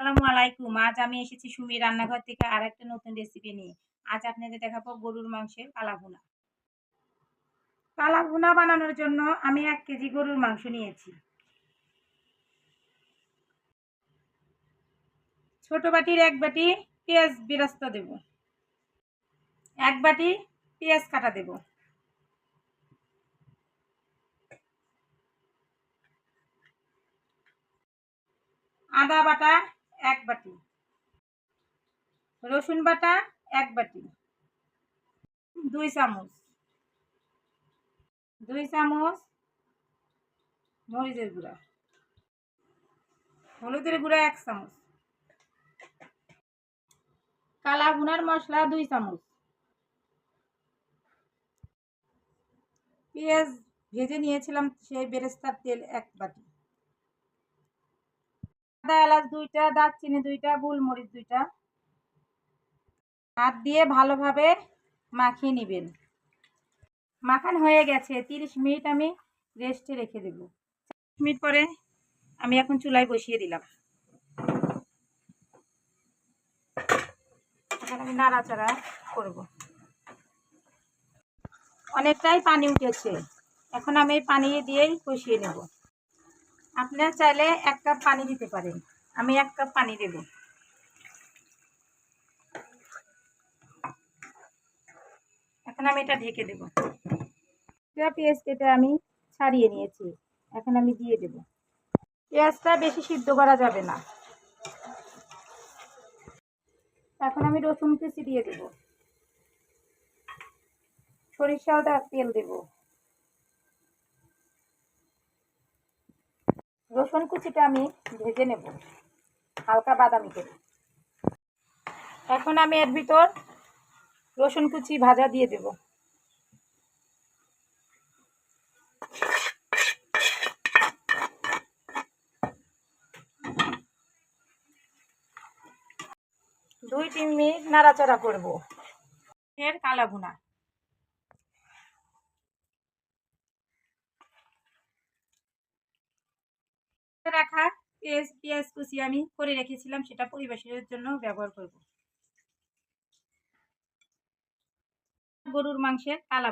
আসসালামু আলাইকুম। আজ আমি এসেছি সুমি রান্নাঘর থেকে আর একটা নতুন রেসিপি নিয়ে। আজ আপনাদের দেখাবো গরুর মাংসের কালা ভুনা কালা ভুনা বানানোর জন্য আমি এক কেজি গরুর মাংস নিয়েছি। ছোট বাটির এক বাটি পেঁয়াজ বেরাস্তা দেব। এক বাটি পেঁয়াজ কাটা দেব। আদা বাটা এক বাটি। রসুন বাটা এক বাটি। দুই চামচ। দুই চামচ মরিচের গুঁড়া। হলুদের গুঁড়া এক চামচ। কালা ভুনার মশলা দুই চামচ। পেঁয়াজ ভেজে নিয়েছিলাম সেই বেরেস্তার তেল এক বাটি। আদা, এলাচ দুইটা, দারচিনি দুইটা, গোলমরিচ দুইটা হাত দিয়ে ভালোভাবে মাখিয়ে নেবেন। মাখান হয়ে গেছে। তিরিশ মিনিট আমি রেস্টে রেখে দেব। মিনিট পরে আমি এখন চুলায় বসিয়ে দিলাম। আমি নাড়াচাড়া করব। অনেকটাই পানি উঠেছে। এখন আমি পানি দিয়েই কষিয়ে নেব। আপনারা চাইলে এক কাপ পানি দিতে পারেন। আমি এক কাপ পানি দেব। এখন আমি এটা ঢেকে দেব। পেঁয়াজ কেটে আমি ছাড়িয়ে নিয়েছি এখন আমি দিয়ে দেব। পেঁয়াজটা বেশি সিদ্ধ করা যাবে না। এখন আমি রসুন কুচি দিয়ে দেব। সরিষাও তেল দেব। রসুন কুচিটা আমি ভেজে নেব। হালকা বাদামি করে। এখন আমি এর ভিতর রসুন কুচি ভাজা দিয়ে দেব। দুই তিন মিনিট নাড়াচাড়া করব। এর কালা ভুনা রাখা পেঁয়াজ পেঁয়াজ কুচি আমি করে রেখেছিলাম, সেটা পরিবেশনের জন্য ব্যবহার করব। গরুর মাংসের কালা